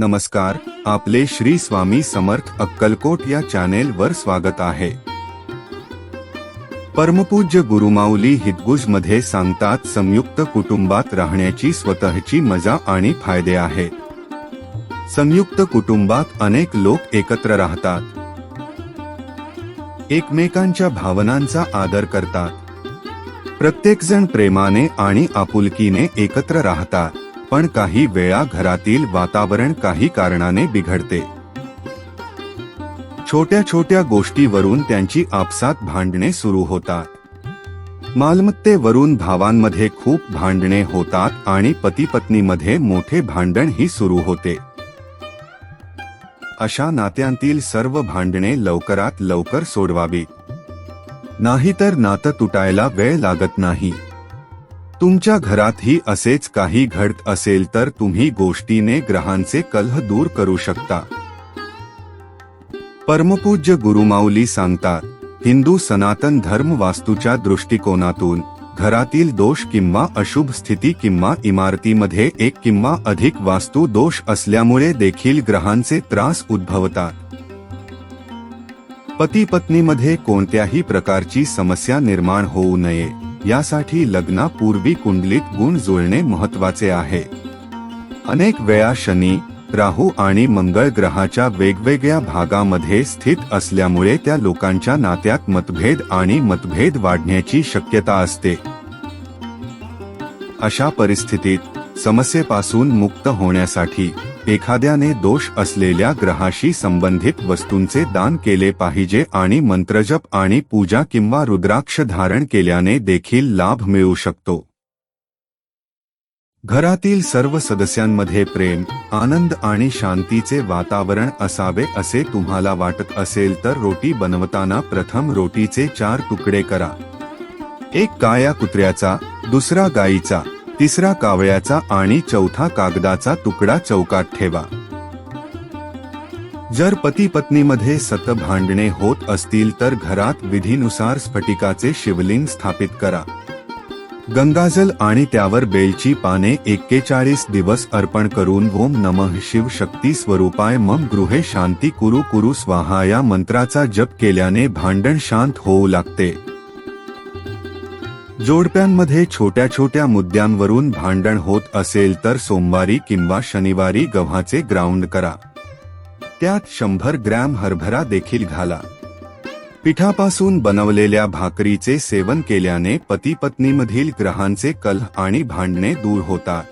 नमस्कार आपले श्री स्वामी समर्थ अक्कलकोट या चॅनेल वर स्वागत आहे. परमपूज्य गुरुमाऊली हितगुजमध्ये सांगतात संयुक्त कुटुंबात राहण्याची स्वतःची मजा आणि फायदे आहेत. संयुक्त कुटुंबात अनेक लोक एकत्र राहतात. एकमेकांच्या भावनांचा आदर करतात. प्रत्येकजण प्रेमाने आणि आपुलकीने एकत्र राहतात. पण काही वेळा घरातील वातावरण काही कारणाने बिघडते. छोट्या छोट्या गोष्टीवरून त्यांची आपसात भांडणे सुरू होतात. मालमत्तेवरून भावांमध्ये खूप भांडणे होतात आणि पती पत्नीमध्ये मोठे भांडण ही सुरू होते. अशा नात्यांतील सर्व भांडणे लवकरात लवकर सोडवावी. नाहीतर नातं तुटायला वेळ लागत नाही. तुमच्या घरातही असेच काही घडत असेल तर तुम्ही गोष्टीने ग्रहांचे कलह दूर करू शकता. परमपूज्य गुरुमाऊली सांगतात हिंदू सनातन धर्म वास्तूच्या दृष्टिकोनातून घरातील दोष किंवा अशुभ स्थिती किंवा इमारतीमध्ये एक किंवा अधिक वास्तू दोष असल्यामुळे देखील ग्रहांचे त्रास उद्भवतात. पती पत्नीमध्ये कोणत्याही प्रकारची समस्या निर्माण होऊ नये. यासाठी लग्नापूर्वी कुंडलीत गुण जुळणे महत्त्वाचे आहे. अनेक वेळा शनी राहू आणि मंगळ ग्रहाच्या वेगवेगळ्या भागामध्ये स्थित असल्यामुळे त्या लोकांच्या नात्यात मतभेद आणि मतभेद वाढण्याची शक्यता असते. अशा परिस्थितीत समस्येपासून मुक्त होण्यासाठी एखाद्याने दोष असलेल्या ग्रहाशी संबंधित वस्तूंचे दान केले पाहिजे आणि मंत्रजप आणि पूजा किंवा रुद्राक्ष धारण केल्याने देखील लाभ मिळू शकतो. घरातील सर्व सदस्यांमध्ये प्रेम आनंद आणि शांतीचे वातावरण असावे असे तुम्हाला वाटत असेल तर रोटी बनवताना प्रथम रोटीचे चार तुकडे करा. एक काया कुत्र्याचा दुसरा गाईचा तिसरा कावळ्याचा आणि चौथा कागदाचा तुकडा चौकात ठेवा. जर पती पत्नीमध्ये सत भांडणे होत असतील तर घरात विधीनुसार स्फटिकाचे शिवलिंग स्थापित करा. गंगाजल आणि त्यावर बेलची पाने एक्केचाळीस दिवस अर्पण करून ओम नमः शिव शक्ती स्वरूपाय मम गृहे शांती कुरु कुरु स्वाहा या मंत्राचा जप केल्याने भांडण शांत होऊ लागते. जोडप्यांमध्ये छोट्या छोट्या मुद्द्यांवरून भांडण होत असेल तर सोमवारी किंवा शनिवारी गव्हाचे ग्राउंड करा. त्यात शंभर ग्रॅम हरभरा देखील घाला. पिठापासून बनवलेल्या भाकरीचे सेवन केल्याने पती पत्नीमधील ग्रहांचे कलह आणि भांडणे दूर होतात.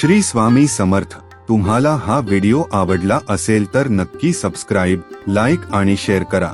श्री स्वामी समर्थ तुम्हाला हा व्हिडिओ आवडला असेल तर नक्की सबस्क्राईब लाईक आणि शेअर करा.